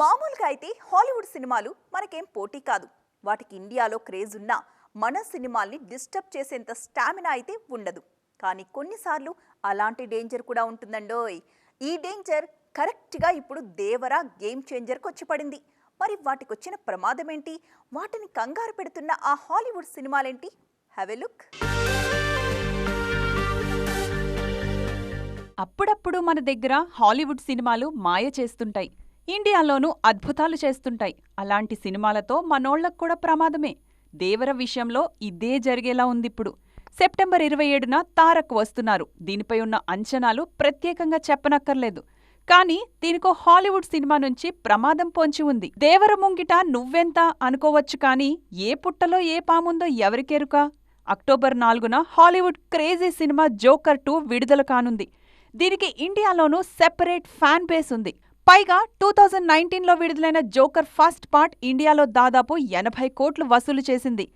మామూలుగా అయితే హాలీవుడ్ సినిమాలు మనకేం పోటీ కాదు. వాటికి ఇండియాలో క్రేజ్ ఉన్నా మన సినిమాల్ని డిస్టర్బ్ చేసేంత స్టామినా అయితే ఉండదు. కానీ కొన్నిసార్లు అలాంటి డేంజర్ కూడా ఉంటుందండోయ్. ఈ డేంజర్ కరెక్ట్గా ఇప్పుడు దేవరా గేమ్ చేంజర్కి వచ్చి పడింది. మరి వాటికి వచ్చిన ప్రమాదం ఏంటి వాటిని కంగారు పెడుతున్న ఆ హాలీవుడ్ సినిమాలేంటి? హ్యావ్ ఎ లుక్ అప్పుడప్పుడు మన దగ్గర హాలీవుడ్ సినిమాలు మాయ చేస్తుంటాయి. ఇండియాలోనూ అద్భుతాలు చేస్తుంటాయి. అలాంటి సినిమాలతో మనోళ్ళకు కూడా ప్రమాదమే. దేవర విషయంలో ఇదే జరిగేలా ఉందిప్పుడు. సెప్టెంబర్ ఇరవై ఏడున తారక్ వస్తున్నారు. దీనిపై ఉన్న అంచనాలు ప్రత్యేకంగా చెప్పనక్కర్లేదు. కానీ దీనికో హాలీవుడ్ సినిమా నుంచి ప్రమాదం పొంచి ఉంది. దేవర ముంగిట నువ్వెంత అనుకోవచ్చు కానీ ఏ పుట్టలో ఏ పాముందో ఎవరికెరుక? అక్టోబర్ నాలుగున Hollywood crazy cinema Joker two విడుదల కానుంది. దీనికి ఇండియాలోనూ సెపరేట్ ఫ్యాన్ బేస్ ఉంది. పైగా టూ థౌజండ్ నైన్టీన్లో విడుదలైన జోకర్ ఫస్ట్ పార్ట్ ఇండియాలో దాదాపు ఎనభై కోట్లు వసూలు చేసింది.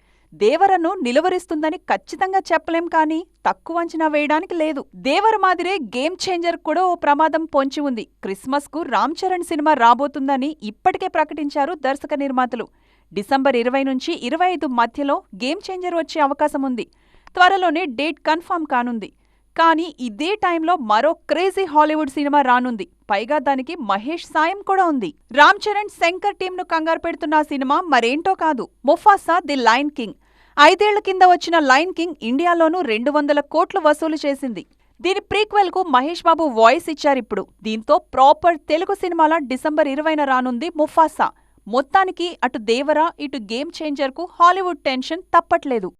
దేవరను నిలువరిస్తుందని ఖచ్చితంగా చెప్పలేం కానీ తక్కువ అంచనా వేయడానికి లేదు. దేవర మాదిరే గేమ్ చేంజర్ కూడా ఓ ప్రమాదం పొంచి ఉంది. క్రిస్మస్కు రామ్ చరణ్ సినిమా రాబోతుందని ఇప్పటికే ప్రకటించారు దర్శక నిర్మాతలు. డిసెంబర్ ఇరవై నుంచి ఇరవై ఐదు మధ్యలో గేమ్ చేంజర్ వచ్చే అవకాశం ఉంది. త్వరలోనే డేట్ కన్ఫర్మ్ కానుంది. కానీ ఇదే టైంలో మరో క్రేజీ హాలీవుడ్ సినిమా రానుంది. పైగా దానికి మహేష్ సాయం కూడా ఉంది. రామ్ చరణ్ శంకర్ టీంను కంగారు పెడుతున్న సినిమా మరేంటో కాదు. Mufasa the Lion King. ఐదేళ్ళ కింద వచ్చిన లైన్ కింగ్ ఇండియాలోనూ రెండు వందల కోట్లు వసూలు చేసింది. దీని ప్రీక్వెల్కు మహేష్ బాబు వాయిస్ ఇచ్చారిప్పుడు దీంతో ప్రాపర్ తెలుగు సినిమాల డిసెంబర్ ఇరవైన రానుంది ముఫాసా. మొత్తానికి అటు దేవరా ఇటు గేమ్ చేంజర్కు హాలీవుడ్ టెన్షన్ తప్పట్లేదు.